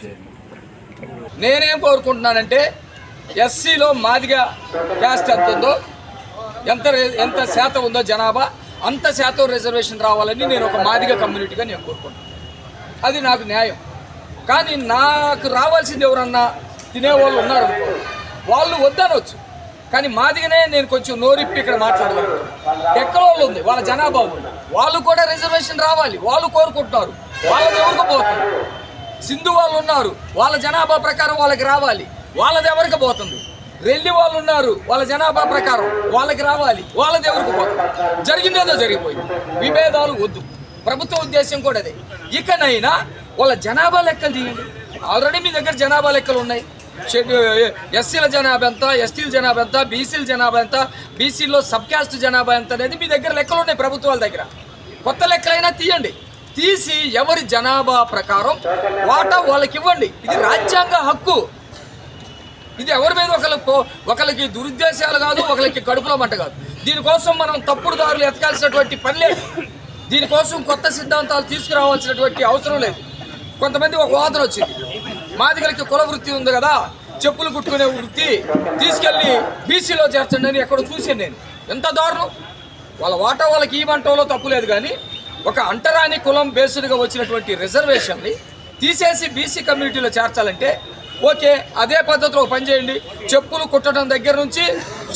చేయండి. నేనేం కోరుకుంటున్నానంటే ఎస్సీలో మాదిగా క్యాస్ట్ ఎంత ఉందో ఎంత ఎంత శాతం ఉందో జనాభా అంత శాతం రిజర్వేషన్ రావాలని నేను ఒక మాదిగ కమ్యూనిటీగా నేను కోరుకుంటున్నాను. అది నాకు న్యాయం. కానీ నాకు రావాల్సింది ఎవరన్నా తినేవాళ్ళు ఉన్నారు వాళ్ళు వద్దనొచ్చు. కానీ మాదిగానే నేను కొంచెం నోరిప్పి ఇక్కడ మాట్లాడగలను. ఎక్కడ వాళ్ళు ఉంది వాళ్ళ జనాభా ఉంది. వాళ్ళు కూడా రిజర్వేషన్ రావాలి వాళ్ళు కోరుకుంటున్నారు. వాళ్ళది ఎవరికి పోతుంది? సింధు వాళ్ళు ఉన్నారు వాళ్ళ జనాభా ప్రకారం వాళ్ళకి రావాలి వాళ్ళది ఎవరికి పోతుంది? రెల్లి వాళ్ళు ఉన్నారు వాళ్ళ జనాభా ప్రకారం వాళ్ళకి రావాలి వాళ్ళది ఎవరికి పోతుంది? జరిగిందేదో జరిగిపోయింది. విభేదాలు వద్దు. ప్రభుత్వ ఉద్దేశం కూడా అదే. ఇకనైనా వాళ్ళ జనాభా లెక్కలు తీయండి. ఆల్రెడీ మీ దగ్గర జనాభా లెక్కలు ఉన్నాయి. ఎస్సీల జనాభా ఎంత ఎస్టీల జనాభా ఎంత బీసీల జనాభా ఎంత బీసీలో సబ్ క్యాస్ట్ జనాభా ఎంత అనేది మీ దగ్గర లెక్కలు ఉన్నాయి ప్రభుత్వాల దగ్గర. కొత్త లెక్కలైనా తీయండి. తీసి ఎవరి జనాభా ప్రకారం వాటా వాళ్ళకి ఇవ్వండి. ఇది రాజ్యాంగ హక్కు. ఇది ఎవరి మీద ఒకరికి ఒకరికి దురుద్దేశాలు కాదు ఒకరికి కడుపులో మంట కాదు. దీనికోసం మనం తప్పుడు దారులు ఎతకాల్సినటువంటి పని లేదు. దీనికోసం కొత్త సిద్ధాంతాలు తీసుకురావాల్సినటువంటి అవసరం లేదు. కొంతమంది ఒక వాదన వచ్చింది. మాదిగలకి కుల వృత్తి ఉంది కదా చెప్పులు కుట్టుకునే వృత్తి తీసుకెళ్ళి బీసీలో చేర్చండి అని ఎక్కడో చూశాను నేను. ఎంత దారుణం. వాళ్ళ వాటా వాళ్ళకి ఇవ్వమంటంలో తప్పు లేదు కానీ ఒక అంటరాని కులం బేస్డ్గా వచ్చినటువంటి రిజర్వేషన్ని తీసేసి బీసీ కమ్యూనిటీలో చేర్చాలంటే ఓకే అదే పద్ధతిలో పని చేయండి. చెప్పులు కుట్టడం దగ్గర నుంచి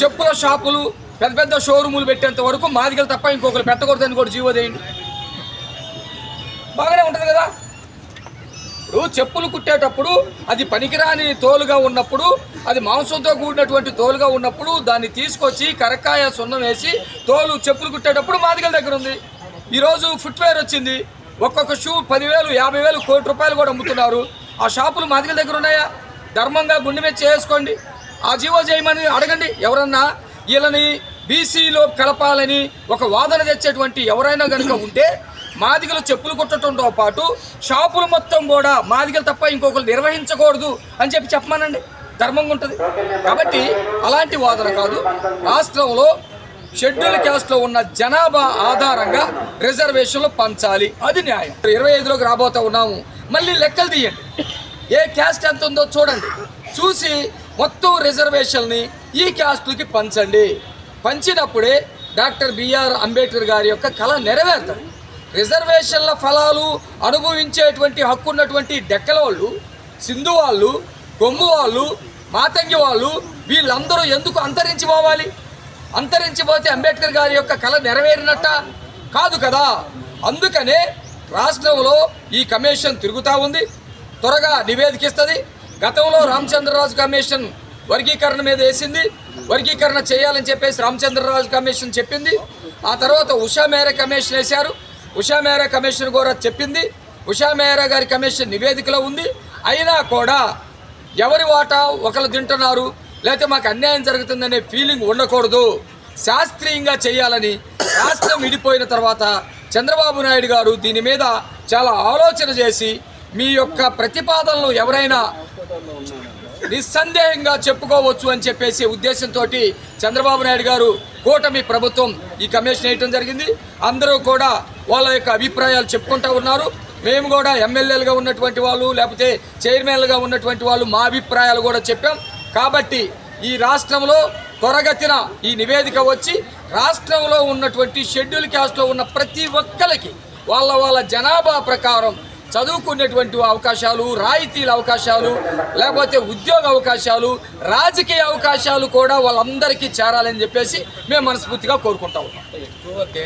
చెప్పుల షాపులు పెద్ద పెద్ద షోరూములు పెట్టేంత వరకు మాదిగలు తప్ప ఇంకొకరు పెట్టకూడదని కూడా జీవో చేయండి. బాగానే ఉంటుంది కదా. ఇప్పుడు చెప్పులు కుట్టేటప్పుడు అది పనికిరాని తోలుగా ఉన్నప్పుడు అది మాంసంతో కూడినటువంటి తోలుగా ఉన్నప్పుడు దాన్ని తీసుకొచ్చి కరక్కాయ సున్నం వేసి తోలు చెప్పులు కుట్టేటప్పుడు మాదిగల దగ్గర ఉంది. ఈరోజు ఫుట్వేర్ వచ్చింది. ఒక్కొక్క షూ పదివేలు యాభై వేలు కోటి రూపాయలు కూడా అమ్ముతున్నారు. ఆ షాపులు మాదిగల దగ్గర ఉన్నాయా? ధర్మంగా గుండె మీద చేసుకోండి. ఆ జీవో చేయమని అడగండి. ఎవరన్నా వీళ్ళని బీసీలో కలపాలని ఒక వాదన తెచ్చేటువంటి ఎవరైనా కనుక ఉంటే మాదిగలు చెప్పులు కుట్టడంతో పాటు షాపులు మొత్తం కూడా మాదిగలు తప్ప ఇంకొకరు నిర్వహించకూడదు అని చెప్పి చెప్పమానండి. ధర్మంగా ఉంటుంది. కాబట్టి అలాంటి వాదన కాదు. రాష్ట్రంలో షెడ్యూల్ క్యాస్ట్లో ఉన్న జనాభా ఆధారంగా రిజర్వేషన్లు పంచాలి. అది న్యాయం. ఇరవై ఐదులోకి రాబోతా ఉన్నాము. మళ్ళీ లెక్కలు తీయండి. ఏ క్యాస్ట్ ఎంత ఉందో చూడండి. చూసి మొత్తం రిజర్వేషన్ని ఈ క్యాస్ట్లకి పంచండి. పంచినప్పుడే డాక్టర్ బిఆర్ అంబేద్కర్ గారి యొక్క కళ నెరవేరుతుంది. రిజర్వేషన్ల ఫలాలు అనుభవించేటువంటి హక్కు ఉన్నటువంటి డెక్కల వాళ్ళు సింధు వాళ్ళు కొమ్ము వాళ్ళు మాతంగి వాళ్ళు వీళ్ళందరూ ఎందుకు అంతరించిపోవాలి? అంతరించిపోతే అంబేద్కర్ గారి యొక్క కళ నెరవేరినట్ట? కాదు కదా. అందుకనే రాష్ట్రంలో ఈ కమిషన్ తిరుగుతూ ఉంది. త్వరగా నివేదికిస్తుంది. గతంలో రామచంద్రరాజు కమిషన్ వర్గీకరణ మీద వేసింది. వర్గీకరణ చేయాలని చెప్పేసి రామచంద్రరాజు కమిషన్ చెప్పింది. ఆ తర్వాత ఉషా మేర కమిషన్ వేశారు. ఉషా మేరా కమిషన్ కూడా చెప్పింది. ఉషా మేరా గారి కమిషన్ నివేదికలో ఉంది. అయినా కూడా ఎవరి వాటా ఒకరు తింటున్నారు లేకపోతే మాకు అన్యాయం జరుగుతుందనే ఫీలింగ్ ఉండకూడదు. శాస్త్రీయంగా చేయాలని రాష్ట్రం విడిపోయిన తర్వాత చంద్రబాబు నాయుడు గారు దీని మీద చాలా ఆలోచన చేసి మీ యొక్క ప్రతిపాదనలు ఎవరైనా నిస్సందేహంగా చెప్పుకోవచ్చు అని చెప్పేసి ఉద్దేశంతో చంద్రబాబు నాయుడు గారు కూటమి ప్రభుత్వం ఈ కమిషన్ వేయటం జరిగింది. అందరూ కూడా వాళ్ళ యొక్క అభిప్రాయాలు చెప్పుకుంటూ ఉన్నారు. మేము కూడా ఎమ్మెల్యేలుగా ఉన్నటువంటి వాళ్ళు లేకపోతే చైర్మన్లుగా ఉన్నటువంటి వాళ్ళు మా అభిప్రాయాలు కూడా చెప్పాం. కాబట్టి ఈ రాష్ట్రంలో త్వరగతిన ఈ నివేదిక వచ్చి రాష్ట్రంలో ఉన్నటువంటి షెడ్యూల్ క్యాస్ట్లో ఉన్న ప్రతి ఒక్కరికి వాళ్ళ వాళ్ళ జనాభా ప్రకారం చదువుకునేటువంటి అవకాశాలు రాయితీల అవకాశాలు లేకపోతే ఉద్యోగ అవకాశాలు రాజకీయ అవకాశాలు కూడా వాళ్ళందరికీ చేరాలని చెప్పేసి మేము మనస్ఫూర్తిగా కోరుకుంటా ఉన్నాం.